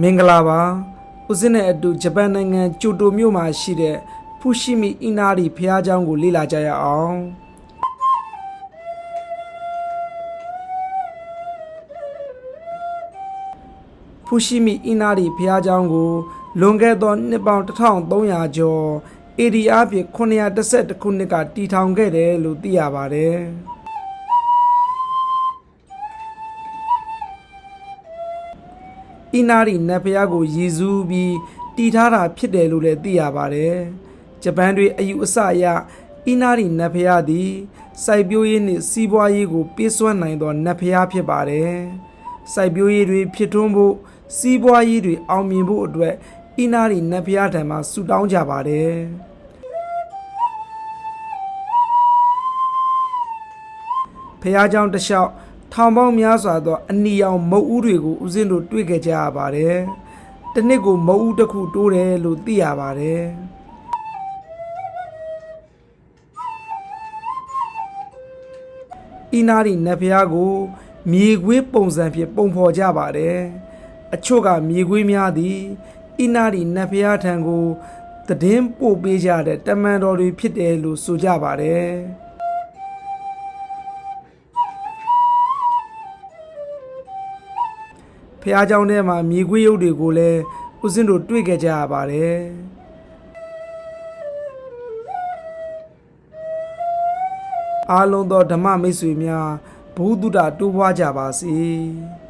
မင်္ဂလာပါဦးစင်းနဲ့အတူဂျပန်နိုင်ငံကျိုတိုမြို့မှာရှိတဲ့ဖူရှိမီအီနာရီဖျားကျောင်းကိုလေ့လာကြရအောင်ဖူရှိမီအီနာရီဖျားကျောင်းကိုလွန်ခဲ့သောနှစ်ပေါင်း1300ကျော် AD အပြင်912ခုနှစ်ကတည်ထောင်ခဲ့တယ်လို့သိရပါတယ်။ အီနာရီနတ်ဖျားကိုရည်စူးပြီးတည်ထားတာဖြစ်တယ်လို့လည်းသိရပါတယ်။ဂျပန်တွေအယူအဆအရအီနာရီနတ်ဖျားသည်စိုက်ပျိုးရေးနှင့်စီးပွားရေးကိုပေးစွမ်းနိုင်သောနတ်ဖျားဖြစ်ပါတယ်။စိုက်ပျိုးရေးတွေဖြစ်ထွန်းဖို့စီးပွားရေးတွေအောင်မြင်ဖို့အတွက်အီနာရီနတ်ဖျားထံမှဆုတောင်းကြပါတယ်။ ဖះเจ้าတစ်လျှောက် ထောင်ပေါင်းများစွာသောအနီရောင်မုတ်ဦးတွေကိုဦးစင်းတို့တွေ့ခဲ့ကြရပါတယ်။တစ်နှစ်ကိုမုတ်ဦးတစ်ခုတိုးတယ်လို့သိရပါတယ်။အီနာရီနတ်ဖះကို မြေခွေးပုံစံဖြင့်ပုံဖော်ကြပါတယ်။အချို့ကမြေခွေးများသည်အီနာရီနတ်ဖះထံကိုသတင်းပို့ပေးကြတဲ့တမန်တော်တွေဖြစ်တယ်လို့ဆိုကြပါတယ်။ ဖះเจ้าထဲမှာမြေခွေးရုပ်တွေကိုလည်းဦးစင်းတို့တွေ့ခဲ့ကြရပါတယ်အားလုံးသောဓမ္မမိတ်ဆွေများဘုဒ္ဓတာတိုးပွားကြပါစေ။